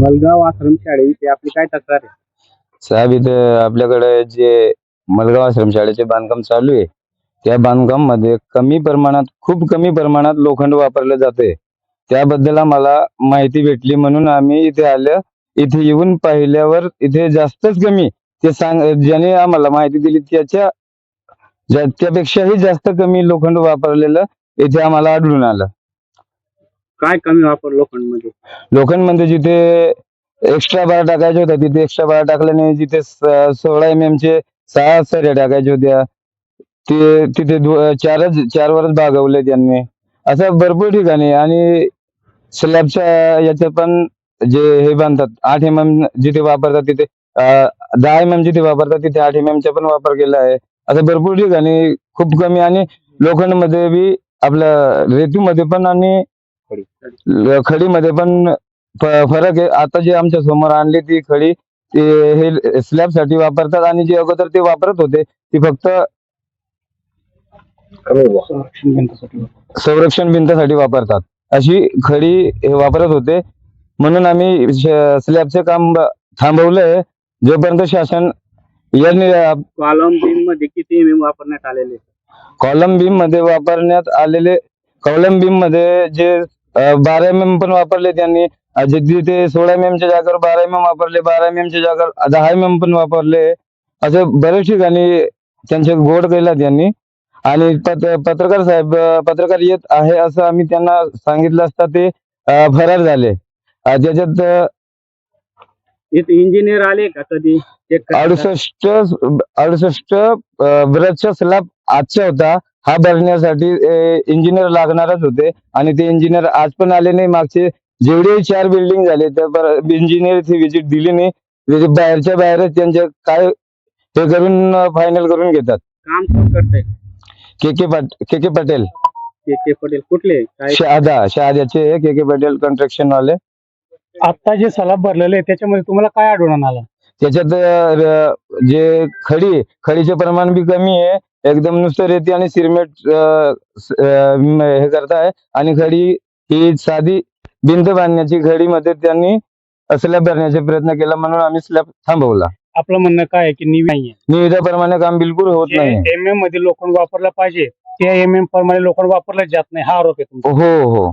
मलगाव आश्रम शाळेविषयी आपली काय तक्रार आहे? साहेब इथं आपल्याकडे जे मलगाव आश्रम शाळेचे बांधकाम चालू आहे त्या बांधकाममध्ये कमी प्रमाणात खूप कमी प्रमाणात लोखंड वापरलं जाते त्याबद्दल आम्हाला माहिती भेटली म्हणून आम्ही इथे आलं. इथे येऊन पाहिल्यावर इथे जास्तच कमी ते सांग ज्याने आम्हाला माहिती दिली त्याच्या त्यापेक्षाही जास्त कमी लोखंड वापरलेलं इथे आम्हाला आढळून आलं. काय कमी वापर लोखंडमध्ये? लोखंड जिथे एक्स्ट्रा बार टाकायचे होत्या तिथे एक्स्ट्रा बार टाकल्याने जिथे स- सोळा एम एम चे सहा सऱ्या टाकायच्या होत्या ते तिथे दो- चारच चारवरच भागवले त्यांनी. असं भरपूर ठिकाणी. आणि स्लॅबच्या याच्यात पण जे हे बांधतात आठ एम एम जिथे वापरतात तिथे अं, दहा एम एम जिथे वापरतात तिथे आठ एम एम चा पण वापर केला आहे. असं भरपूर ठिकाणी खूप कमी. आणि लोखंडमध्ये बी आपल्या रेतीमध्ये पण आणि ल- खडीमध्ये पण फरक आहे. आता जे आमच्यासमोर आणली ती खडी ते हे स्लॅबसाठी वापरतात आणि जे अगोदर ते वापरत होते ती फक्त संरक्षण भिंतीसाठी वापर. संरक्षण भिंतीसाठी वापरतात. अशी खडी हे वापरत होते. म्हणून आम्ही स्लॅबचे काम थांबवलंय. जोपर्यंत शासन यांनी कॉलम बीममध्ये किती एम वापरण्यात आलेले? कॉलम बीममध्ये वापरण्यात आलेले कॉलम बीममध्ये जे बारा एम एम पण वापरले त्यांनी. अ, जे जिथे सोळा एम च्या जागेवर बारा एम एम वापरले बारा एम च्या जागेवर दहा एम एम पण वापरले. असे बरेच ठिकाणी त्यांचे गोड केला त्यांनी. आणि पत- पत्रकार साहेब पत्रकार येत आहे असं आम्ही त्यांना सांगितलं असता ते फरार झाले. त्याच्यात इंजिनियर आले का कधी? अडुसष्ट अडुसष्ट ब्रशचा स्लॅब आजचा होता. हा भरण्यासाठी इंजिनियर लागणारच होते. आणि ते इंजिनियर आज पण आले नाही. मागचे जेवढे चार बिल्डिंग झाले त्या इंजिनियर व्हिजिट दिली नाही. त्याचे बाहेरच्या बाहेरच त्यांचे काय हे करून फायनल करून घेतात. काम कोण करतंय? के के पाट के के पटेल. के के पटेल कुठले? शहादा शहाद्याचे के के पटेल कन्स्ट्रक्शन वाले. आता जे सलाब भरलेले त्याच्यामध्ये तुम्हाला काय आढळून आलं? त्याच्यात जे खडी आहे, खडीचे प्रमाण बी कमी आहे. एकदम नुसतं रेती आणि सिरमेट हे करताय. आणि खडी ही साधी भिंत बांधण्याची खडीमध्ये त्यांनी स्लॅब भरण्याचा प्रयत्न केला म्हणून आम्ही स्लॅब थांबवला. आपलं म्हणणं काय आहे की निवी नाहीये निविदाप्रमाणे काम बिलकुल होत नाही. एम एममध्ये लोखंड वापरलं पाहिजे त्या एम एम प्रमाणे लोखंड वापरलं जात नाही हा आरोप आहे तुमचा. हो हो.